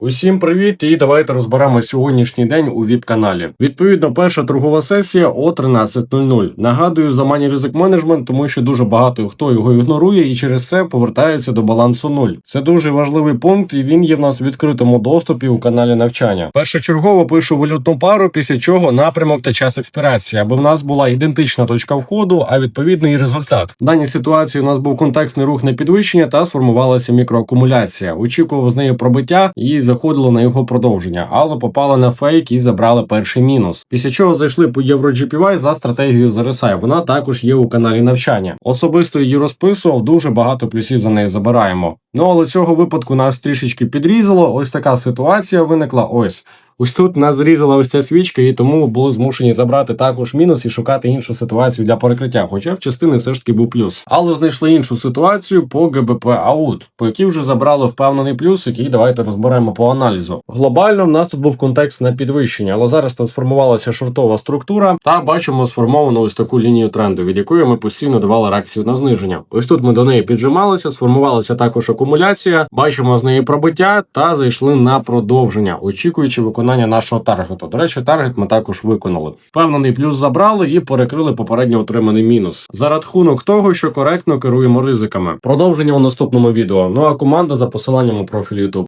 Усім привіт! І давайте розберемо сьогоднішній день у ВІП-каналі. Відповідно, перша торгова сесія о 13.00. Нагадую за Money Risk Management, тому що дуже багато хто його ігнорує і через це повертається до балансу 0. Це дуже важливий пункт, і він є в нас в відкритому доступі у каналі навчання. Першочергово пишу валютну пару, після чого напрямок та час експірації, аби в нас була ідентична точка входу, а відповідно і результат. В даній ситуації у нас був контекстний рух на підвищення та сформувалася мікроакумуляція. Очікував з неї пробиття і заходило на його продовження, але попали на фейк і забрали перший мінус. Після чого зайшли по EuroGPY за стратегією ZRSI. Вона також є у каналі навчання. Особисто її розписував, дуже багато плюсів за неї забираємо. Ну але цього випадку нас трішечки підрізало. Ось така ситуація виникла. Ось. Ось тут нас зрізала ось ця свічка, і тому були змушені забрати також мінус і шукати іншу ситуацію для перекриття. Хоча в частини все ж таки був плюс. Але знайшли іншу ситуацію по ГБП Аут, по якій вже забрали впевнений плюс, який давайте розберемо по аналізу. Глобально в нас тут був контекст на підвищення, але зараз трансформувалася шортова структура, та бачимо сформовану ось таку лінію тренду, від якої ми постійно давали реакцію на зниження. Ось тут ми до неї піджималися, сформувалася також акумуляція. Бачимо з неї пробиття та зайшли на продовження, очікуючи виконання нашого таргету. До речі, таргет ми також виконали. Впевнений плюс забрали і перекрили попередньо отриманий мінус. За рахунок того, що коректно керуємо ризиками. Продовження у наступному відео. Ну а команда за посиланням у профілі YouTube.